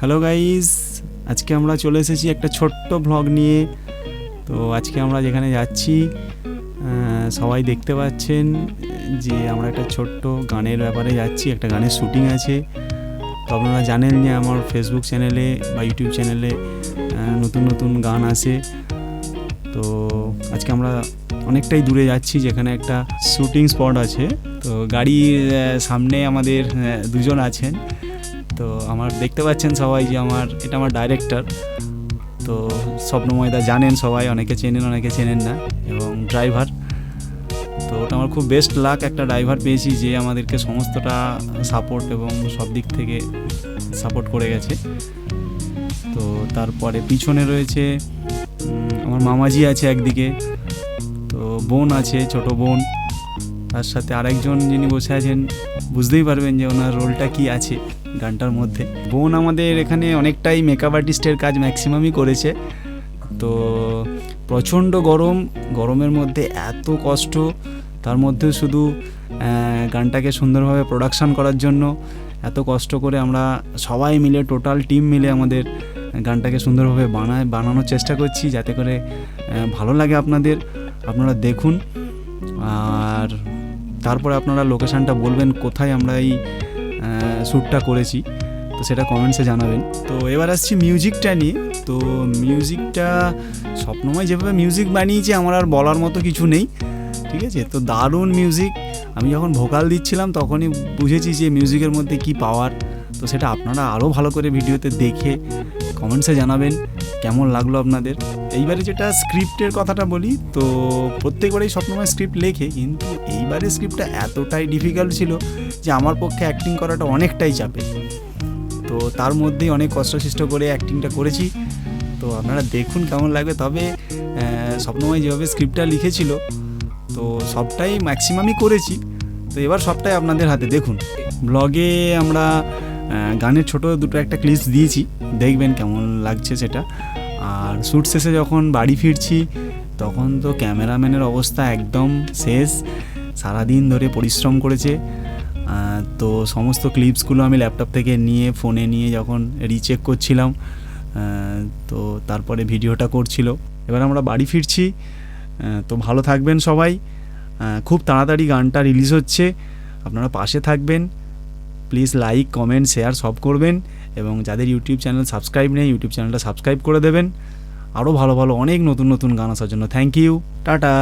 Hello guys আজকে আমরা চলে এসেছি একটা ছোট্ট ভ্লগ নিয়ে। তো আজকে আমরা যেখানে যাচ্ছি সবাই দেখতে পাচ্ছেন যে আমরা একটা ছোট্ট গানের ব্যাপারে যাচ্ছি, একটা গানের শুটিং আছে। তো আপনারা জানেন যে আমার ফেসবুক চ্যানেলে বা ইউটিউব চ্যানেলে নতুন নতুন গান আসে। তো আজকে আমরা অনেকটাই দূরে যাচ্ছি, যেখানে একটা শুটিং স্পট আছে। তো গাড়ির সামনে আমাদের দুজন আছেন। তো আমার দেখতে পাচ্ছেন সবাই যে আমার, এটা আমার ডাইরেক্টর তো স্বপ্নময়দা জানেন সবাই, অনেকে চেনেন অনেকে চেনেন না, এবং ড্রাইভার তো ওটা আমার খুব বেস্ট লাক একটা ড্রাইভার পেয়েছি যে আমাদেরকে সমস্তটা সাপোর্ট এবং সব দিক থেকে সাপোর্ট করে গেছে। তো তারপরে পিছনে রয়েছে আমার মামাজি আছে একদিকে। তো বোন আছে, ছোট বোন। তার সাথে আরেকজন যিনি বসে আছেন, বুঝতেই পারবেন যে ওনার রোলটা কি আছে গানটার মধ্যে। বোন আমাদের এখানে অনেকটাই মেকআপ আর্টিস্টের কাজ ম্যাক্সিমামই করেছে। তো প্রচণ্ড গরম, গরমের মধ্যে এত কষ্ট, তার মধ্যেও শুধু গানটাকে সুন্দরভাবে প্রোডাকশান করার জন্য এত কষ্ট করে আমরা সবাই মিলে টোটাল টিম মিলে আমাদের গানটাকে সুন্দরভাবে বানায়, বানানোর চেষ্টা করছি যাতে করে ভালো লাগে আপনাদের। আপনারা দেখুন। আর তারপরে আপনারা লোকেশানটা বলবেন কোথায় আমরা এই শ্যুটটা করেছি, তো সেটা কমেন্টসে জানাবেন। তো এবার আসছি মিউজিকটা নিয়ে। তো মিউজিকটা স্বপ্নময় যেভাবে মিউজিক বানিয়েছি, আমার আর বলার মতো কিছু নেই, ঠিক আছে? তো দারুণ মিউজিক আমি যখন ভোকাল দিচ্ছিলাম, তখনই বুঝেছি যে মিউজিকের মধ্যে কি পাওয়ার তো সেটা আপনারা আরও ভালো করে ভিডিওতে দেখে কমেন্টসে জানাবেন কেমন লাগল আপনাদের। এইবারে যেটা স্ক্রিপ্টের কথাটা বলি, তো প্রত্যেকবারেই স্বপ্নময় স্ক্রিপ্ট লেখে, কিন্তু এইবারে স্ক্রিপ্টটা এতটাই ডিফিকাল্ট ছিল যে আমার পক্ষে অ্যাক্টিং করাটা অনেকটাই চাপে। তো তার মধ্যেই অনেক কষ্টসৃষ্ট করে অ্যাক্টিংটা করেছি। তো আপনারা দেখুন কেমন লাগবে। তবে স্বপ্নময় যেভাবে স্ক্রিপ্টটা লিখেছিল, তো সবটাই ম্যাক্সিমামই করেছি। তো এবার সবটাই আপনাদের হাতে। দেখুন ব্লগে আমরা গানের ছোট দুটো একটা ক্লিপস দিয়েছি। দেখবেন কেমন লাগছে সেটা। আর শ্যুট শেষে যখন বাড়ি ফিরছি, তখন তো ক্যামেরাম্যানের অবস্থা একদম শেষ। সারাদিন ধরে পরিশ্রম করেছে। তো সমস্ত ক্লিপসগুলো আমি ল্যাপটপ থেকে নিয়ে ফোনে নিয়ে যখন রিচেক করছিলাম তো তারপরে ভিডিওটা করছিল। এবার আমরা বাড়ি ফিরছি। তো ভালো থাকবেন সবাই। খুব তাড়াতাড়ি গানটা রিলিজ হচ্ছে। আপনারা পাশে থাকবেন। প্লিজ লাইক কমেন্ট শেয়ার সব করবেন এবং যাদের ইউটিউব চ্যানেল সাবস্ক্রাইব নেই ইউটিউব চ্যানেলটা সাবস্ক্রাইব করে দেবেন। আরও ভালো ভালো অনেক নতুন নতুন গান আসার জন্য থ্যাংক ইউ টাটা।